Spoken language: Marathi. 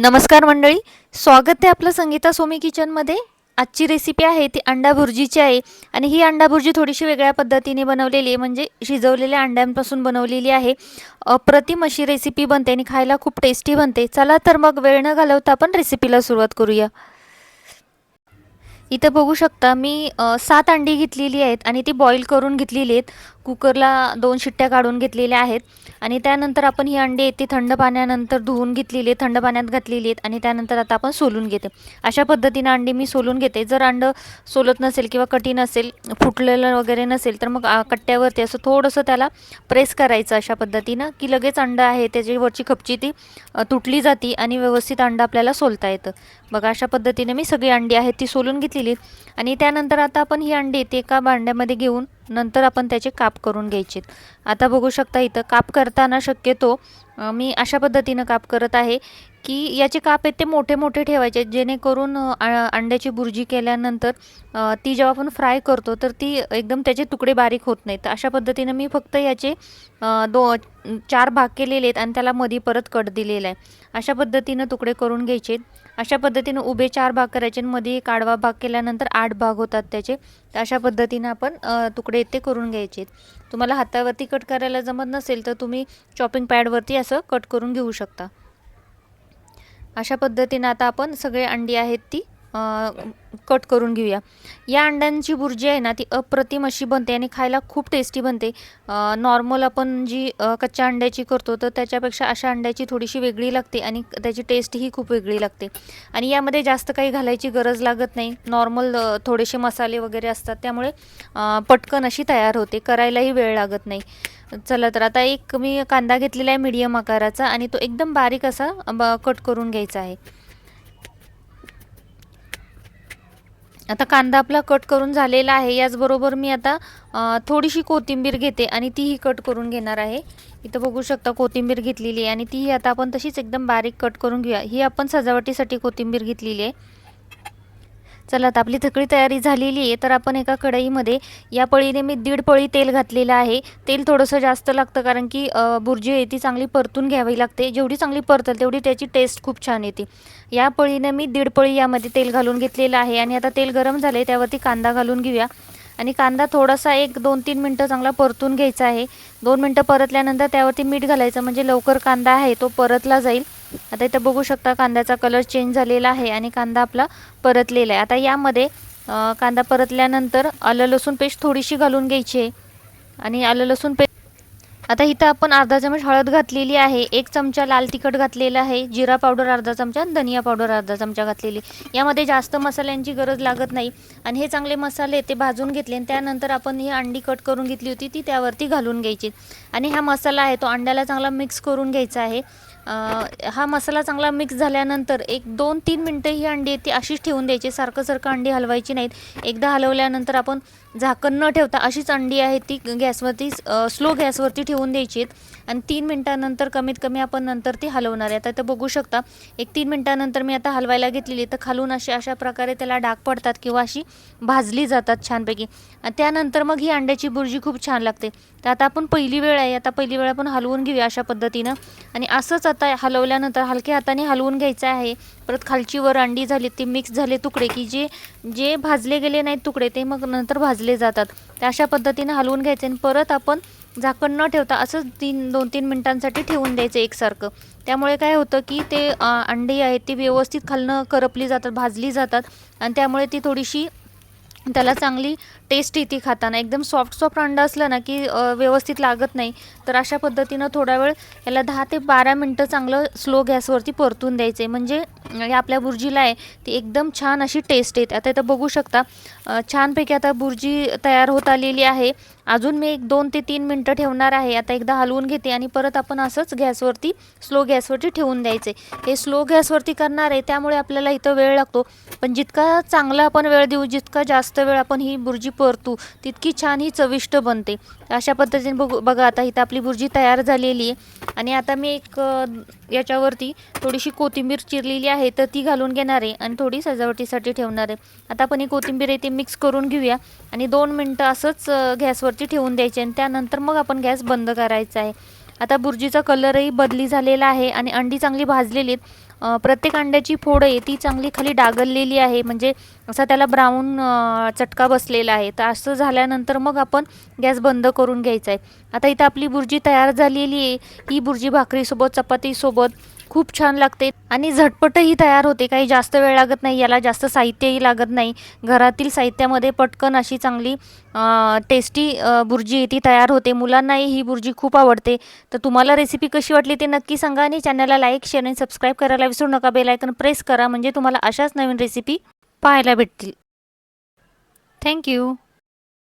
नमस्कार मंडळी. स्वागत आहे आपलं संगीता सोमी किचनमध्ये आजची रेसिपी आहे ती अंडा भुर्जीची आहे आणि ही अंडा भुर्जी थोडीशी वेगळ्या पद्धतीने बनवलेली आहे म्हणजे शिजवलेल्या अंड्यांपासून बनवलेली आहे. अप्रतिम अशी रेसिपी बनते आणि खायला खूप टेस्टी बनते. चला तर मग वेळ न घालवता आपण रेसिपीला सुरुवात करूया. इथं बघू शकता मी सात अंडी घेतलेली आहेत आणि ती बॉईल करून घेतलेली आहेत. कुकरला दोन शिट्ट्या काढून घेतलेल्या आहेत आणि त्यानंतर आपण ही अंडी आहेत ती थंड पाण्यानंतर धुवून घेतलेली आहेत थंड पाण्यात घातलेली आहेत आणि त्यानंतर आता आपण सोलून घेते. अशा पद्धतीनं अंडी मी सोलून घेते. जर अंडं सोलत नसेल किंवा कठीण असेल फुटलेलं वगैरे नसेल तर मग कट्ट्यावरती असं थोडंसं त्याला प्रेस करायचं अशा पद्धतीनं की लगेच अंडं आहे त्याची वरची खपची ती तुटली जाती आणि व्यवस्थित अंडं आपल्याला सोलता येतं. बघा अशा पद्धतीने मी सगळी अंडी आहेत ती सोलून घेतलेली आहेत. आणि त्यानंतर आता आपण ही अंडी येते एका भांड्यामध्ये घेऊन नंतर आपण त्याचे काप करून घ्यायचे आता बघू शकता इथं काप करताना शक्यतो मी अशा पद्धतीनं काप करत आहे की याचे काप आहेत ते मोठे मोठे ठेवायचे जेणेकरून आ- अंड्याची बुर्जी केल्यानंतर ती जेव्हा आपण फ्राय करतो तर ती एकदम त्याचे तुकडे बारीक होत नाहीत. अशा पद्धतीनं मी फक्त याचे दो चार भाग केलेले आहेत आणि त्याला मधी परत कट दिलेला आहे. अशा पद्धतीनं तुकडे करून घ्यायचे अशा पद्धतीनं उभे चार भाग करायचे आणि मध्ये एक आडवा भाग केल्यानंतर आठ भाग होतात त्याचे. तर अशा पद्धतीनं आपण तुकडे ते करून घ्यायचे तुम्हाला हातावरती कट करायला जमत नसेल तर तुम्ही चॉपिंग पॅडवरती असं कट करून घेऊ शकता. अशा पद्धतीनं आता आपण सगळे अंडी आहेत ती कट करून घेऊया. या अंड्यांची बुर्जी आहे ना ती अप्रतिम अशी बनते आणि खायला खूप टेस्टी बनते. नॉर्मल आपण जी कच्च्या अंड्याची करतो तर त्याच्यापेक्षा अशा अंड्याची थोडीशी वेगळी लागते आणि त्याची टेस्टही खूप वेगळी लागते. आणि यामध्ये जास्त काही घालायची गरज लागत नाही. नॉर्मल थोडेसे मसाले वगैरे असतात त्यामुळे पटकन अशी तयार होते. करायलाही वेळ लागत नाही. चला तर आता एक मी कांदा घेतलेला आहे मीडियम आकाराचा आणि तो एकदम बारीक असा ब- कट करून घ्यायचा आहे. आता कांदा आपला कट करून झालेला आहे. याचबरोबर मी आता थोडीशी कोथिंबीर घेते आणि तीही कट करून घेणार आहे. इथं बघू शकता कोथिंबीर घेतलेली आहे आणि तीही आता आपण तशीच एकदम बारीक कट करून घेऊया. ही आपण सजावटीसाठी कोथिंबीर घेतलेली आहे. चला आता आपली थकळी तयारी झालेली आहे तर आपण एका कढईमध्ये या पळीने मी दीड पळी तेल घातलेलं आहे. तेल थोडंसं जास्त लागतं कारण की बुर्जी आहे ती चांगली परतून घ्यावी लागते. जेवढी चांगली परतल तेवढी त्याची टेस्ट खूप छान येते. या पळीने मी दीड पळी यामध्ये तेल घालून घेतलेलं आहे आणि आता तेल गरम झाले त्यावरती कांदा घालून घेऊया. आणि कांदा थोडासा एक दोन तीन मिनटं चांगला परतून घ्यायचा आहे. दोन मिनटं परतल्यानंतर त्यावरती मीठ घालायचं म्हणजे लवकर कांदा आहे तो परतला जाईल. आता इथं बघू शकता कांद्याचा कलर चेंज झालेला आहे आणि कांदा आपला परतलेला आहे. आता यामध्ये कांदा परतल्यानंतर आलं लसूण पेस्ट थोडीशी घालून घ्यायची आहे. आणि आलं लसूण पेस्ट आता इथं आपण अर्धा चमच हळद घातलेली आहे. एक चमचा लाल तिखट घातलेला आहे. जिरा पावडर अर्धा चमचा आणि धनिया पावडर अर्धा चमचा घातलेली यामध्ये जास्त मसाल्यांची गरज लागत नाही. आणि हे चांगले मसाले ते भाजून घेतले आणि त्यानंतर आपण ही अंडी कट करून घेतली होती ती त्यावरती घालून घ्यायची. आणि हा मसाला आहे तो अंड्याला चांगला मिक्स करून घ्यायचा आहे. हा मसाला चांगला मिक्स झाल्यानंतर एक दोन तीन मिनटं ही अंडी आहे ती अशीच ठेवून द्यायची. सारखं सारखं अंडी हलवायची नाहीत. एकदा हलवल्यानंतर आपण झाकण न ठेवता अशीच अंडी आहे ती गॅसवरती स्लो गॅसवरती ठेवून द्यायची आहेत. आणि तीन मिनटानंतर कमीत कमी आपण नंतर ती हलवणार आहे. आता इथं बघू शकता एक तीन मिनटानंतर मी आता हलवायला घेतलेली तर खालून अशी अशा प्रकारे त्याला डाग पडतात किंवा अशी भाजली जातात छानपैकी. त्यानंतर मग ही अंड्याची बुर्जी खूप छान लागते. तर आता आपण पहिली वेळ आहे. आता पहिली वेळ आपण हलवून घेऊया अशा पद्धतीनं. आणि असंच आता हलवल्यानंतर हलक्या हाताने हलवून घ्यायचं आहे. परत खालची वर अंडी झाली ती मिक्स झाले तुकडे की जे जे भाजले गेले नाहीत तुकडे ते मग नंतर भाजले जातात. तर अशा पद्धतीनं हलवून घ्यायचे आणि परत आपण झाकण न ठेवता असंच तीन दोन तीन मिनटांसाठी ठेवून द्यायचं एकसारखं. त्यामुळे काय होतं की ते अंडी आहेत ती व्यवस्थित खालनं करपली जातात भाजली जातात. आणि त्यामुळे ती थोडीशी त्याला चांगली टेस्ट येते खाताना. एकदम सॉफ्ट सॉफ्ट अंडा असलं ना की व्यवस्थित लागत नाही. तर अशा पद्धतीनं थोडा वेळ याला दहा ते बारा मिनटं चांगलं स्लो गॅसवरती परतून द्यायचं आहे म्हणजे या आपल्या बुर्जीला आहे. ती एकदम छान अशी टेस्ट येते. आता इथं बघू शकता छानपैकी आता बुर्जी तयार होत आलेली आहे. अजून मी एक दोन ते तीन मिनटं ठेवणार आहे. आता एकदा हलवून घेते आणि परत आपण असंच गॅसवरती स्लो गॅसवरती ठेवून द्यायचे. हे स्लो गॅसवरती करणार आहे त्यामुळे आपल्याला इथं वेळ लागतो. पण जितका चांगला आपण वेळ देऊ जितका जास्त वेळ आपण ही बुर्जी परतू तितकी छान ही चविष्ट बनते. अशा पद्धतीने बघू बघा आता इथं आपली बुर्जी तयार झालेली आहे. आणि आता मी एक याच्यावरती थोडीशी कोथिंबीर चिरलेली आहे तर ती घालून घेणार आहे आणि थोडी सजावटीसाठी ठेवणार आहे. आता आपण ही कोथिंबीर आहे ती मिक्स करून घेऊया आणि दोन मिनटं असंच गॅसवरती ठेवून द्यायचे आणि त्यानंतर मग आपण गॅस बंद करायचा आहे. आता बुर्जीचा कलरही बदली झालेला आहे आणि अंडी चांगली भाजलेली आहेत. प्रत्येक अंड्याची फोड आहे ती चांगली खाली डागललेली आहे. म्हणजे असा त्याला ब्राऊन चटका बसलेला आहे. तर असं झाल्यानंतर मग आपण गॅस बंद करून घ्यायचा आहे. आता इथं आपली बुर्जी तयार झालेली आहे. ही बुर्जी भाकरीसोबत चपातीसोबत खूप छान लागते. आणि झटपटही तयार होते. काही जास्त वेळ लागत नाही. याला जास्त साहित्यही लागत नाही. घरातील साहित्यामध्ये पटकन अशी चांगली टेस्टी बुर्जी ती तयार होते. मुलांनाही ही बुर्जी खूप आवडते. तर तुम्हाला रेसिपी कशी वाटली ते नक्की सांगा आणि चॅनलला लाईक शेअर आणि सबस्क्राईब करायला विसरू नका. बेलायकन प्रेस करा. म्हणजे तुम्हाला अशाच नवीन रेसिपी पाहायला भेटतील. थँक्यू